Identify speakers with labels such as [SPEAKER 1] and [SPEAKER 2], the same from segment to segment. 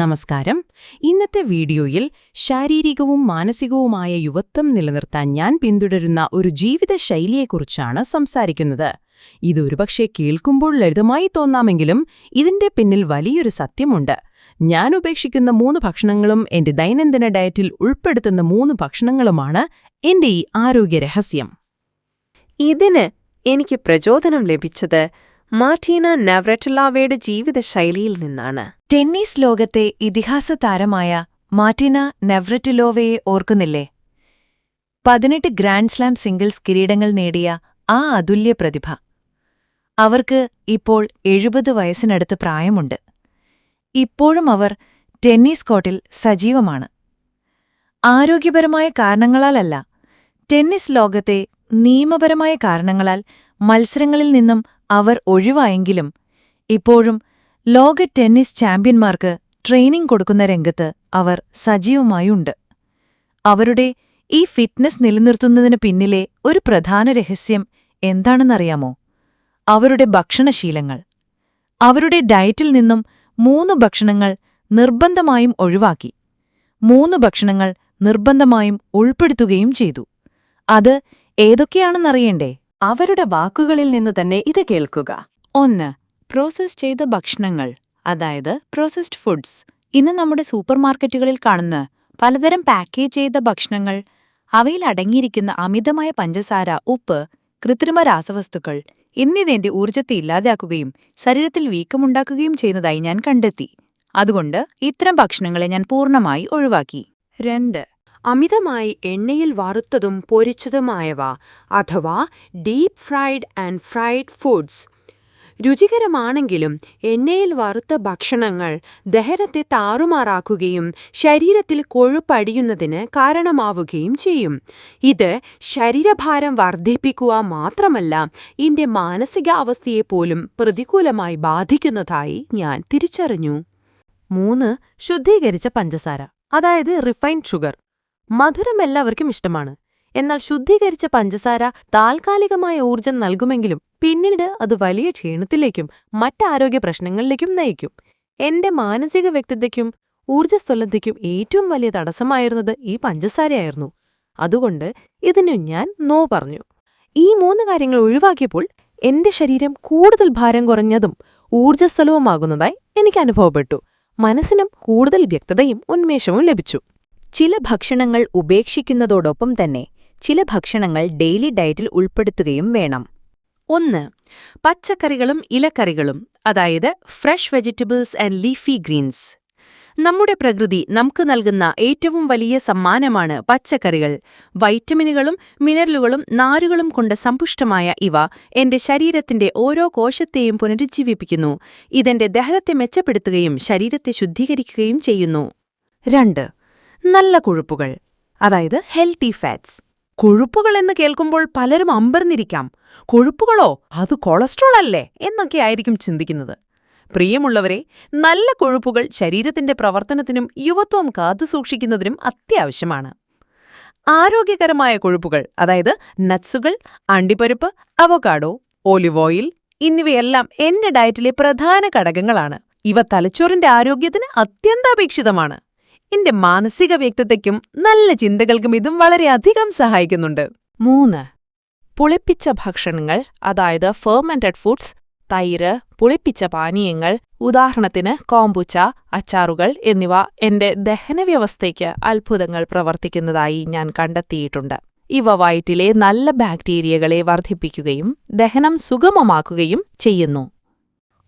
[SPEAKER 1] നമസ്കാരം. ഇന്നത്തെ വീഡിയോയിൽ ശാരീരികവും മാനസികവുമായ യുവത്വം നിലനിർത്താൻ ഞാൻ പിന്തുടരുന്ന ഒരു ജീവിതശൈലിയെക്കുറിച്ചാണ് സംസാരിക്കുന്നത്. ഇതൊരുപക്ഷെ കേൾക്കുമ്പോൾ ലളിതമായി തോന്നാമെങ്കിലും ഇതിന്റെ പിന്നിൽ വലിയൊരു സത്യമുണ്ട്. ഞാൻ ഉപേക്ഷിക്കുന്ന മൂന്ന് ഭക്ഷണങ്ങളും എന്റെ ദൈനംദിന ഡയറ്റിൽ ഉൾപ്പെടുത്തുന്ന മൂന്ന് ഭക്ഷണങ്ങളുമാണ് എന്റെ ഈ ആരോഗ്യ രഹസ്യം.
[SPEAKER 2] ഇതിന് എനിക്ക് പ്രചോദനം ലഭിച്ചത് മാർട്ടീന നവ്രറ്റുലാവയുടെ ജീവിതശൈലിയിൽ നിന്നാണ്.
[SPEAKER 3] ടെന്നീസ് ലോകത്തെ ഇതിഹാസ താരമായ മാർട്ടിന നെവ്രറ്റുലോവയെ ഓർക്കുന്നില്ലേ? പതിനെട്ട് ഗ്രാൻഡ്സ്ലാം സിംഗിൾസ് കിരീടങ്ങൾ നേടിയ ആ അതുല്യ പ്രതിഭ. അവർക്ക് ഇപ്പോൾ എഴുപത് വയസ്സിനടുത്ത് പ്രായമുണ്ട്. ഇപ്പോഴും അവർ ടെന്നീസ് കോർട്ടിൽ സജീവമാണ്. ആരോഗ്യപരമായ കാരണങ്ങളാലല്ല ടെന്നീസ് ലോകത്തെ നിയമപരമായ കാരണങ്ങളാൽ മത്സരങ്ങളിൽ നിന്നും അവർ ഒഴിവായെങ്കിലും ഇപ്പോഴും ലോക ടെന്നീസ് ചാമ്പ്യന്മാർക്ക് ട്രെയിനിംഗ് കൊടുക്കുന്ന രംഗത്ത് അവർ സജീവമായുണ്ട്. അവരുടെ ഈ ഫിറ്റ്നസ് നിലനിർത്തുന്നതിന് പിന്നിലെ ഒരു പ്രധാന രഹസ്യം എന്താണെന്നറിയാമോ? അവരുടെ ഭക്ഷണശീലങ്ങൾ. അവരുടെ ഡയറ്റിൽ നിന്നും മൂന്ന് ഭക്ഷണങ്ങൾ നിർബന്ധമായും ഒഴിവാക്കി. മൂന്ന് ഭക്ഷണങ്ങൾ നിർബന്ധമായും ഉൾപ്പെടുത്തുകയും ചെയ്തു. അത് ഏതൊക്കെയാണെന്നറിയണ്ടേ?
[SPEAKER 2] അവരുടെ വാക്കുകളിൽ നിന്ന് തന്നെ ഇത് കേൾക്കുക.
[SPEAKER 3] ഒന്ന് പ്രോസസ് ചെയ്ത ഭക്ഷണങ്ങൾ അതായത് പ്രോസസ്ഡ് ഫുഡ്സ് ഇന്ന് നമ്മുടെ സൂപ്പർമാർക്കറ്റുകളിൽ കാണുന്ന പലതരം പാക്കേജ് ചെയ്ത ഭക്ഷണങ്ങൾ അവയിൽ അടങ്ങിയിരിക്കുന്ന അമിതമായ പഞ്ചസാര ഉപ്പ് കൃത്രിമ രാസവസ്തുക്കൾ എന്നിവന്റെ ഊർജത്തെ ഇല്ലാതാക്കുകയും ശരീരത്തിൽ വീക്കമുണ്ടാക്കുകയും ചെയ്യുന്നതായി ഞാൻ കണ്ടെത്തി. അതുകൊണ്ട് ഇത്തരം ഭക്ഷണങ്ങളെ ഞാൻ പൂർണമായി ഒഴിവാക്കി.
[SPEAKER 2] രണ്ട് അമിതമായി എണ്ണയിൽ വറുത്തതും പൊരിച്ചതുമായവ അഥവാ deep fried and fried foods. രുചികരമാണെങ്കിലും എണ്ണയിൽ വറുത്ത ഭക്ഷണങ്ങൾ ദഹനത്തെ താറുമാറാക്കുകയും ശരീരത്തിൽ കൊഴുപ്പടിയുന്നതിന് കാരണമാവുകയും ചെയ്യും. ഇത് ശരീരഭാരം വർദ്ധിപ്പിക്കുക മാത്രമല്ല ഇന്റെ മാനസികാവസ്ഥയെപ്പോലും പ്രതികൂലമായി ബാധിക്കുന്നതായി ഞാൻ തിരിച്ചറിഞ്ഞു.
[SPEAKER 1] മൂന്ന് ശുദ്ധീകരിച്ച പഞ്ചസാര അതായത് റിഫൈൻഡ് ഷുഗർ. മധുരം എല്ലാവർക്കും ഇഷ്ടമാണ്. എന്നാൽ ശുദ്ധീകരിച്ച പഞ്ചസാര താൽക്കാലികമായ ഊർജം നൽകുമെങ്കിലും പിന്നീട് അത് വലിയ ക്ഷീണത്തിലേക്കും മറ്റാരോഗ്യ പ്രശ്നങ്ങളിലേക്കും നയിക്കും. എന്റെ മാനസിക വ്യക്തിത്വയ്ക്കും ഊർജസ്വലതയ്ക്കും ഏറ്റവും വലിയ തടസ്സമായിരുന്നത് ഈ പഞ്ചസാരയായിരുന്നു. അതുകൊണ്ട് ഇതിനു ഞാൻ നോ പറഞ്ഞു. ഈ മൂന്ന് കാര്യങ്ങൾ ഒഴിവാക്കിയപ്പോൾ എന്റെ ശരീരം കൂടുതൽ ഭാരം കുറഞ്ഞതും ഊർജസ്വലവുമാകുന്നതായി എനിക്ക് അനുഭവപ്പെട്ടു. മനസ്സിനും കൂടുതൽ വ്യക്തതയും ഉന്മേഷവും ലഭിച്ചു.
[SPEAKER 3] ചില ഭക്ഷണങ്ങൾ ഉപേക്ഷിക്കുന്നതോടൊപ്പം തന്നെ ചില ഭക്ഷണങ്ങൾ ഡെയിലി ഡയറ്റിൽ ഉൾപ്പെടുത്തുകയും വേണം.
[SPEAKER 2] ഒന്ന് പച്ചക്കറികളും ഇലക്കറികളും അതായത് fresh vegetables and leafy greens. നമ്മുടെ പ്രകൃതി നമുക്ക് നൽകുന്ന ഏറ്റവും വലിയ സമ്മാനമാണ് പച്ചക്കറികൾ. വൈറ്റമിനുകളും മിനറലുകളും നാരുകളും കൊണ്ട് സമ്പുഷ്ടമായ ഇവ എന്റെ ശരീരത്തിന്റെ ഓരോ കോശത്തെയും പുനരുജ്ജീവിപ്പിക്കുന്നു. ഇതെന്റെ ദഹനത്തെ മെച്ചപ്പെടുത്തുകയും ശരീരത്തെ ശുദ്ധീകരിക്കുകയും ചെയ്യുന്നു. രണ്ട് നല്ല കൊഴുപ്പുകൾ അതായത് ഹെൽത്തി ഫാറ്റ്സ് കൊഴുപ്പുകൾ എന്ന് കേൾക്കുമ്പോൾ പലരും അമ്പർന്നിരിക്കാം കൊഴുപ്പുകളോ? അത് കൊളസ്ട്രോൾ അല്ലേ? എന്നൊക്കെ ആയിരിക്കും ചിന്തിക്കുന്നത്. പ്രിയമുള്ളവരെ നല്ല കൊഴുപ്പുകൾ ശരീരത്തിന്റെ പ്രവർത്തനത്തിനും യുവത്വം കാത്തുസൂക്ഷിക്കുന്നതിനും അത്യാവശ്യമാണ്. ആരോഗ്യകരമായ കൊഴുപ്പുകൾ അതായത് നട്സുകൾ അണ്ടിപ്പരുപ്പ് അവകാഡോ ഓലിവ് ഓയിൽ എന്നിവയെല്ലാം എന്റെ ഡയറ്റിലെ പ്രധാന ഘടകങ്ങളാണ്. ഇവ തലച്ചോറിന്റെ ആരോഗ്യത്തിന് അത്യന്താപേക്ഷിതമാണ്. എന്റെ മാനസിക വ്യക്തിത്വയ്ക്കും നല്ല ചിന്തകൾക്കും ഇതും വളരെയധികം സഹായിക്കുന്നുണ്ട്. മൂന്ന് പുളിപ്പിച്ച ഭക്ഷണങ്ങൾ അതായത് ഫെർമെന്റഡ് ഫുഡ്സ് തൈര് പുളിപ്പിച്ച പാനീയങ്ങൾ ഉദാഹരണത്തിന് കോമ്പുച്ച അച്ചാറുകൾ എന്നിവ എന്റെ ദഹനവ്യവസ്ഥയ്ക്ക് അത്ഭുതങ്ങൾ പ്രവർത്തിക്കുന്നതായി ഞാൻ കണ്ടെത്തിയിട്ടുണ്ട്. ഇവ വയറ്റിലെ നല്ല ബാക്ടീരിയകളെ വർദ്ധിപ്പിക്കുകയും ദഹനം സുഗമമാക്കുകയും ചെയ്യുന്നു.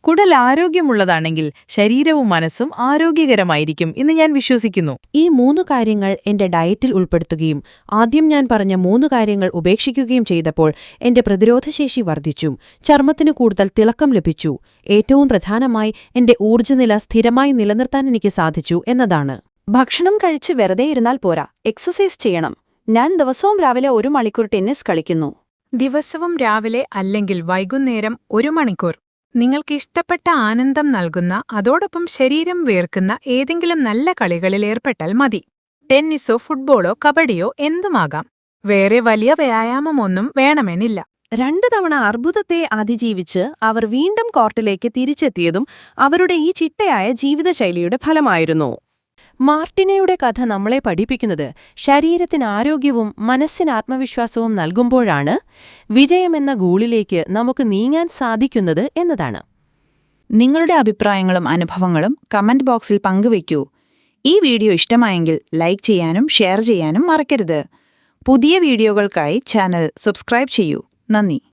[SPEAKER 1] കുടൽ ആരോഗ്യമുള്ളതാണെങ്കിൽ ശരീരവും മനസ്സും ആരോഗ്യകരമായിരിക്കും എന്ന് ഞാൻ വിശ്വസിക്കുന്നു. ഈ മൂന്ന് കാര്യങ്ങൾ എന്റെ ഡയറ്റിൽ ഉൾപ്പെടുത്തുകയും ആദ്യം ഞാൻ പറഞ്ഞ മൂന്ന് കാര്യങ്ങൾ ഉപേക്ഷിക്കുകയും ചെയ്തപ്പോൾ എന്റെ പ്രതിരോധശേഷി വർദ്ധിച്ചു ചർമ്മത്തിന് കൂടുതൽ തിളക്കം ലഭിച്ചു ഏറ്റവും പ്രധാനമായി എന്റെ ഊർജനില സ്ഥിരമായി നിലനിർത്താൻ എനിക്ക് സാധിച്ചു എന്നതാണ്.
[SPEAKER 4] ഭക്ഷണം കഴിച്ച് വെറുതെ ഇരുന്നാൽ പോരാ എക്സസൈസ് ചെയ്യണം. ഞാൻ ദിവസവും രാവിലെ ഒരു മണിക്കൂർ ടെന്നീസ് കളിക്കുന്നു.
[SPEAKER 5] ദിവസവും രാവിലെ അല്ലെങ്കിൽ വൈകുന്നേരം ഒരു മണിക്കൂർ. നിങ്ങൾക്ക് ഇഷ്ടപ്പെട്ട ആനന്ദം നൽകുന്ന അതോടൊപ്പം ശരീരം വേർക്കുന്ന ഏതെങ്കിലും നല്ല കളികളിൽ ഏർപ്പെട്ടാൽ മതി. ടെന്നീസോ ഫുട്ബോളോ കബഡിയോ എന്തുമാകാം? വേറെ വലിയ വ്യായാമമൊന്നും വേണമെന്നില്ല.
[SPEAKER 6] രണ്ടു തവണ അർബുദത്തെ അതിജീവിച്ച് അവർ വീണ്ടും കോർട്ടിലേക്ക് തിരിച്ചെത്തിയതും അവരുടെ ഈ ചിട്ടയായ ജീവിതശൈലിയുടെ ഫലമായിരുന്നു.
[SPEAKER 2] മാർട്ടിനയുടെ കഥ നമ്മളെ പഠിപ്പിക്കുന്നത് ശരീരത്തിന് ആരോഗ്യവും മനസ്സിന് ആത്മവിശ്വാസവും നൽകുമ്പോഴാണ്. വിജയമെന്ന ഗോളിലേക്ക് നമുക്ക് നീങ്ങാൻ സാധിക്കുന്നത് എന്നതാണ്.
[SPEAKER 3] നിങ്ങളുടെ അഭിപ്രായങ്ങളും അനുഭവങ്ങളും കമന്റ് ബോക്സിൽ പങ്കുവയ്ക്കൂ. ഈ വീഡിയോ ഇഷ്ടമായെങ്കിൽ ലൈക്ക് ചെയ്യാനും ഷെയർ ചെയ്യാനും മറക്കരുത്. പുതിയ വീഡിയോകൾക്കായി ചാനൽ സബ്സ്ക്രൈബ് ചെയ്യൂ. നന്ദി.